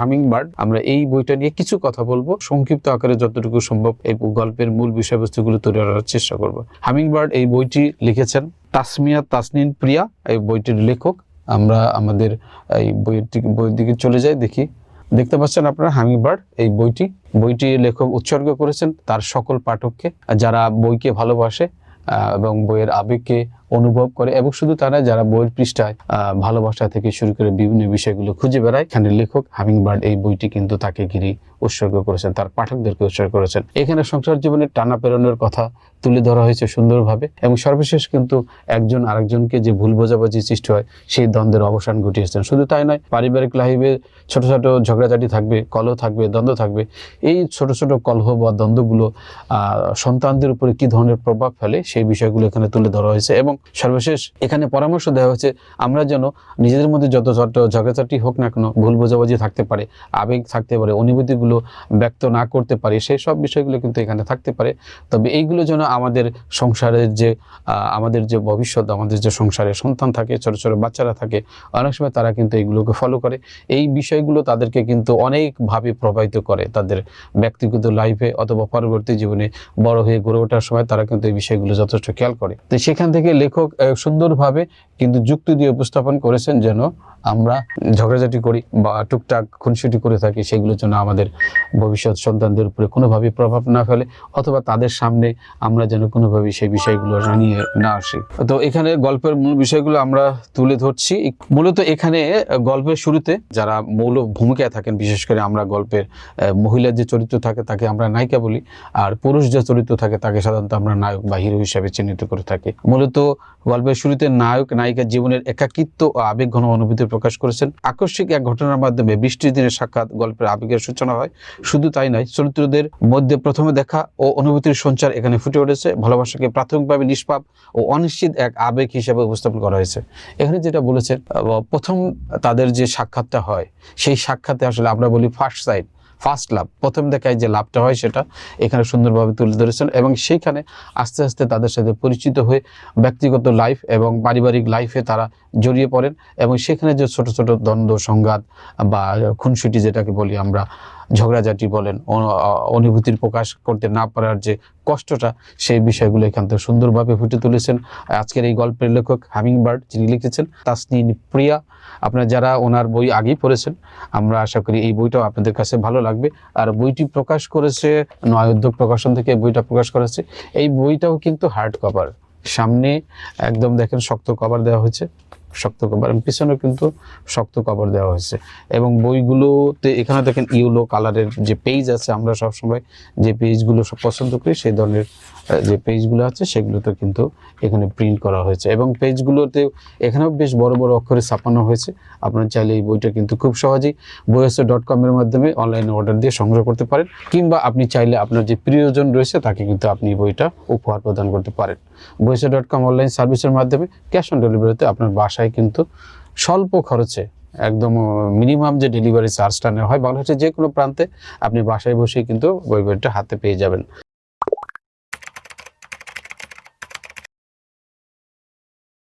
Humming bird আমরা এই বইটা নিয়ে কিছু কথা বলব। সংক্ষিপ্ত আকারে যতটুকু সম্ভব এই গল্পের মূল বিষয়বস্তুগুলো তুলে ধরার চেষ্টা করব। হামিং বার্ড এই বইটি লিখেছেন তাসমিয়া তাসনিন প্রিয়া, এই বইটির লেখক। আমরা আমাদের এই বইয়ের বইয়ের দিকে চলে যাই, দেখি। দেখতে পাচ্ছেন আপনারা হামিং বার্ড এই বইটি। বইটি লেখক উৎসর্গ করেছেন তার সকল পাঠককে, যারা বইকে ভালোবাসে এবং বইয়ের আবেগকে অনুভব করে এবং শুধু তারা যারা বইয়ের পৃষ্ঠায় ভালোবাসা থেকে শুরু করে বিভিন্ন বিষয়গুলো খুঁজে বেড়ায় এখানে লেখক হামিং বার্ড এই বইটি কিন্তু তাকে ঘিরে উৎসর্গ করেছেন, তার পাঠকদেরকে উৎসর্গ করেছেন। এখানে সংসার জীবনের টানা পেরনের কথা তুলে ধরা হয়েছে সুন্দরভাবে এবং সর্বশেষ কিন্তু একজন আরেকজনকে যে ভুল বোঝাবুঝি সৃষ্টি হয়, সেই দ্বন্দ্বের অবসান ঘটিয়েছেন। শুধু তাই নয়, পারিবারিক লাইফে ছোট ছোট ঝগড়াঝাটি থাকবে, কলহ থাকবে, দ্বন্দ্ব থাকবে। এই ছোট ছোট কলহ বা দ্বন্দ্বগুলো সন্তানদের উপরে কি ধরনের প্রভাব ফেলে, সেই বিষয়গুলো এখানে তুলে ধরা হয়েছে এবং সর্বশেষ এখানে পরামর্শ দেওয়া হয়েছে, আমরা যেন নিজেদের মধ্যে যত ঝগড়াঝাটি হোক না কেন, ভুল বোঝাবুঝি থাকতে পারে, আবেগ থাকতে পারে, অনুভূতিগুলো ব্যক্ত না করতে পারি, সেই সব বিষয়গুলো কিন্তু এখানে থাকতে পারে। তবে এইগুলো যেন আমাদের সংসারের যে আমাদের যে ভবিষ্যৎ, আমাদের যে সংসারে সন্তান থাকে, ছোট ছোট বাচ্চারা থাকে, অনেক সময় তারা কিন্তু এইগুলোকে ফলো করে। এই বিষয়গুলো তাদেরকে কিন্তু অনেকভাবে প্রভাবিত করে তাদের ব্যক্তিগত লাইফে অথবা পরবর্তী জীবনে বড় হয়ে গড়ে ওঠার সময় তারা কিন্তু এই বিষয়গুলো যথেষ্ট খেয়াল করে। তো সেখান থেকে লেখক সুন্দরভাবে কিন্তু যুক্তি দিয়ে উপস্থাপন করেছেন যেন আমরা ঝগড়াঝাটি করি বা টুকটাক খুনসুটি করে থাকি, সেগুলোর জন্য আমাদের ভবিষ্যৎ সন্তানদের উপরে কোনোভাবে প্রভাব না ফেলে অথবা তাদের সামনে আমরা যেন কোনোভাবে সেই বিষয়গুলো জানিয়ে না আসি। তো এখানে গল্পের মূল বিষয়গুলো আমরা তুলে ধরছি। মূলত এখানে গল্পের শুরুতে যারা মৌল ভূমিকায় থাকেন, বিশেষ করে আমরা গল্পের মহিলার যে চরিত্র থাকে তাকে আমরা নায়িকা বলি, আর পুরুষ যে চরিত্র থাকে তাকে সাধারণত আমরা নায়ক বা হিরো হিসাবে চিহ্নিত করে থাকি। মূলত গল্পের শুরুতে নায়ক নায়িকার জীবনের একাকিত্ব ও আবেগ ঘন অনুভূতি প্রকাশ করেছেন। আকস্মিক এক ঘটনার মাধ্যমে বৃষ্টির দিনের সাক্ষাৎ গল্পের আবেগের সূচনা হয়। শুধু তাই নয়, চরিত্রদের মধ্যে প্রথমে দেখা ও অনুভূতির সঞ্চার এখানে ফুটে উঠেছে। ভালোবাসাকে প্রাথমিকভাবে নিষ্পাপ ও অনিশ্চিত এক আবেগ হিসেবে উপস্থাপন করা হয়েছে। এখানে যেটা বলেছেন প্রথম তাদের যে সাক্ষাৎটা হয়, সেই সাক্ষাতে আসলে আমরা বলি ফার্স্ট সাইড ফার্স্ট লাভ। প্রথম দেখায় যে লাভটা হয় সেটা এখানে সুন্দরভাবে তুলে ধরেছেন এবং সেইখানে আস্তে আস্তে তাদের সাথে পরিচিত হয়ে ব্যক্তিগত লাইফ এবং পারিবারিক লাইফে তারা জড়িয়ে পড়েন এবং সেখানে যে ছোট ছোট দ্বন্দ্ব, সংঘাত বা খুনসুটি যেটাকে বলি আমরা ঝগড়াঝাটি বলেন অনুভূতির প্রকাশ করতে না পারার যে কষ্টটা, সেই বিষয়গুলো এখান থেকে সুন্দরভাবে ফুটে তুলেছেন। আজকের এই গল্পের লেখক হামিং বার্ড যিনি লিখেছেন তাসনিন প্রিয়া। আপনারা যারা ওনার বই আগেই পড়েছেন, আমরা আশা করি এই বইটাও আপনাদের কাছে ভালো লাগবে। আর বইটি প্রকাশ করেছে, নয় উদ্যোগ প্রকাশন থেকে বইটা প্রকাশ করেছে। এই বইটাও কিন্তু হার্ড কভার সামনে একদম দেখেন শক্ত কভার দেওয়া হয়েছে। শক্ত কভার এবং পিছনেও কিন্তু শক্ত কভার দেওয়া হয়েছে। এবং বইগুলোতে এখানে দেখেন ইউলো কালারের যে পেজ আছে, আমরা সবসময় যে পেজগুলো সব পছন্দ করি, সেই ধরনের যে পেজগুলো আছে সেগুলোতে কিন্তু এখানে প্রিন্ট করা হয়েছে। এবং পেজগুলোতে এখানেও বেশ বড় বড় অক্ষরে ছাপানো হয়েছে। আপনার চাইলে এই বইটা কিন্তু খুব সহজেই বইএসও ডট কমের মাধ্যমে অনলাইনে অর্ডার দিয়ে সংগ্রহ করতে পারেন, কিংবা আপনি চাইলে আপনার যে প্রিয়জন রয়েছে, তাকে কিন্তু আপনি বইটা উপহার প্রদান করতে পারেন। বইএসও ডট কম অনলাইন সার্ভিসের মাধ্যমে ক্যাশ অন ডেলিভারিতে আপনার বাসায় কিন্তু স্বল্প খরচে, একদম মিনিমাম যে ডেলিভারি চার্জটা নেওয়া হয়, বাংলাদেশের যে কোনো প্রান্তে আপনি বাসায় বসেই কিন্তু বই বইটা হাতে পেয়ে যাবেন।